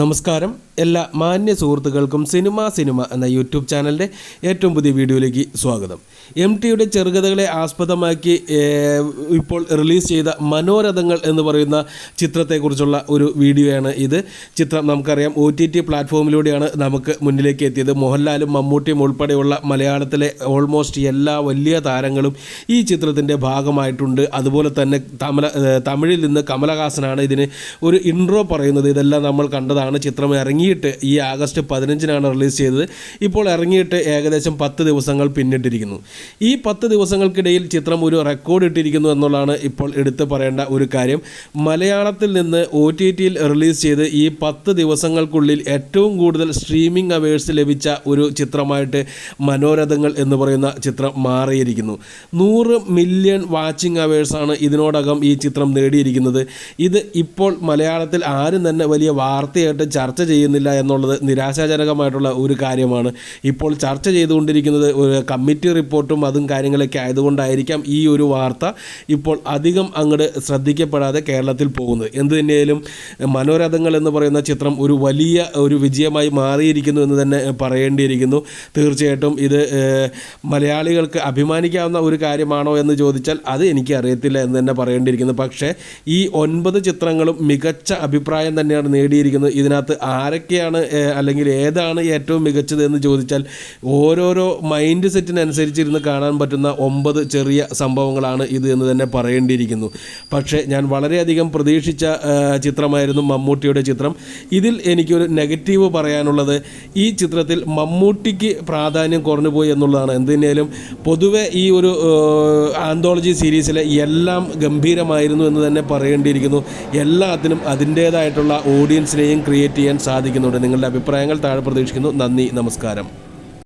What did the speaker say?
നമസ്കാരം. എല്ലാ മാന്യ സുഹൃത്തുക്കൾക്കും സിനിമ സിനിമ എന്ന യൂട്യൂബ് ചാനലിന്റെ ഏറ്റവും പുതിയ വീഡിയോയിലേക്ക് സ്വാഗതം. എം ടിയുടെ ചെറുകഥകളെ ആസ്പദമാക്കി ഇപ്പോൾ റിലീസ് ചെയ്ത മനോരഥങ്ങൾ എന്ന് പറയുന്ന ചിത്രത്തെക്കുറിച്ചുള്ള ഒരു വീഡിയോയാണ് ഇത്. ചിത്രം നമുക്കറിയാം ഒ ടി ടി പ്ലാറ്റ്ഫോമിലൂടെയാണ് നമുക്ക് മുന്നിലേക്ക് എത്തിയത്. മോഹൻലാലും മമ്മൂട്ടിയും ഉൾപ്പെടെയുള്ള മലയാളത്തിലെ ഓൾമോസ്റ്റ് എല്ലാ വലിയ താരങ്ങളും ഈ ചിത്രത്തിന്റെ ഭാഗമായിട്ടുണ്ട്. അതുപോലെ തന്നെ തമിഴ തമിഴിൽ നിന്ന് കമലഹാസനാണ് ഇതിന് ഒരു ഇൻട്രോ പറയുന്നത്. ഇതെല്ലാം നമ്മൾ കണ്ടതാണ്. ചിത്രം ഇറങ്ങിയിട്ട് ഈ ആഗസ്റ്റ് പതിനഞ്ചിനാണ് റിലീസ് ചെയ്തത്. ഇപ്പോൾ ഇറങ്ങിയിട്ട് ഏകദേശം പത്ത് ദിവസങ്ങൾ പിന്നിട്ടിരിക്കുന്നു. ഈ പത്ത് ദിവസങ്ങൾക്കിടയിൽ ചിത്രം ഒരു റെക്കോർഡ് ഇട്ടിരിക്കുന്നു എന്നുള്ളതാണ് ഇപ്പോൾ എടുത്തു പറയേണ്ട ഒരു കാര്യം. മലയാളത്തിൽ നിന്ന് ഒ ടി ടിയിൽ റിലീസ് ചെയ്ത് ഈ പത്ത് ദിവസങ്ങൾക്കുള്ളിൽ ഏറ്റവും കൂടുതൽ സ്ട്രീമിംഗ് അവേഴ്സ് ലഭിച്ച ഒരു ചിത്രമായിട്ട് മനോരഥങ്ങൾ എന്ന് പറയുന്ന ചിത്രം മാറിയിരിക്കുന്നു. നൂറ് മില്യൺ വാച്ചിങ് അവേഴ്സാണ് ഇതിനോടകം ഈ ചിത്രം നേടിയിരിക്കുന്നത്. ഇത് ഇപ്പോൾ മലയാളത്തിൽ ആരും തന്നെ വലിയ വാർത്തയായിട്ട് ചർച്ച ചെയ്യുന്നില്ല എന്നുള്ളത് നിരാശാജനകമായിട്ടുള്ള ഒരു കാര്യമാണ്. ഇപ്പോൾ ചർച്ച ചെയ്തുകൊണ്ടിരിക്കുന്നത് ഒരു കമ്മിറ്റി റിപ്പോർട്ടും അതും കാര്യങ്ങളൊക്കെ ആയതുകൊണ്ടായിരിക്കാം ഈ ഒരു വാർത്ത ഇപ്പോൾ അധികം അങ്ങോട്ട് ശ്രദ്ധിക്കപ്പെടാതെ കേരളത്തിൽ പോകുന്നത്. എന്ത് തന്നെയായാലും മനോരഥങ്ങൾ എന്ന് പറയുന്ന ചിത്രം ഒരു വലിയ ഒരു വിജയമായി മാറിയിരിക്കുന്നു എന്ന് തന്നെ പറയേണ്ടിയിരിക്കുന്നു. തീർച്ചയായിട്ടും ഇത് മലയാളികൾക്ക് അഭിമാനിക്കാവുന്ന ഒരു കാര്യമാണോ എന്ന് ചോദിച്ചാൽ അത് എനിക്ക് അറിയത്തില്ല എന്ന് തന്നെ പറയേണ്ടിയിരിക്കുന്നു. പക്ഷേ ഈ ഒൻപത് ചിത്രങ്ങളും മികച്ച അഭിപ്രായം തന്നെയാണ് നേടിയിരിക്കുന്നത്. ഇതിനകത്ത് ആരൊക്കെയാണ് അല്ലെങ്കിൽ ഏതാണ് ഏറ്റവും മികച്ചത് എന്ന് ചോദിച്ചാൽ ഓരോരോ മൈൻഡ് സെറ്റിനനുസരിച്ചിരുന്ന് കാണാൻ പറ്റുന്ന ഒമ്പത് ചെറിയ സംഭവങ്ങളാണ് ഇത് എന്ന് തന്നെ പറയേണ്ടിയിരിക്കുന്നു. പക്ഷേ ഞാൻ വളരെയധികം പ്രതീക്ഷിച്ച ചിത്രമായിരുന്നു മമ്മൂട്ടിയുടെ ചിത്രം. ഇതിൽ എനിക്കൊരു നെഗറ്റീവ് പറയാനുള്ളത് ഈ ചിത്രത്തിൽ മമ്മൂട്ടിക്ക് പ്രാധാന്യം കുറഞ്ഞുപോയി എന്നുള്ളതാണ്. എന്തിനേലും പൊതുവെ ഈ ഒരു ആന്തോളജി സീരീസിലെ എല്ലാം ഗംഭീരമായിരുന്നു എന്ന് തന്നെ പറയേണ്ടിയിരിക്കുന്നു. എല്ലാത്തിനും അതിന്റേതായിട്ടുള്ള ഓഡിയൻസിനെയും ക്രിയേറ്റ് ചെയ്യാൻ സാധിക്കുന്നുണ്ട്. നിങ്ങളുടെ അഭിപ്രായങ്ങൾ താഴെ പ്രതീക്ഷിക്കുന്നു. നന്ദി നമസ്കാരം.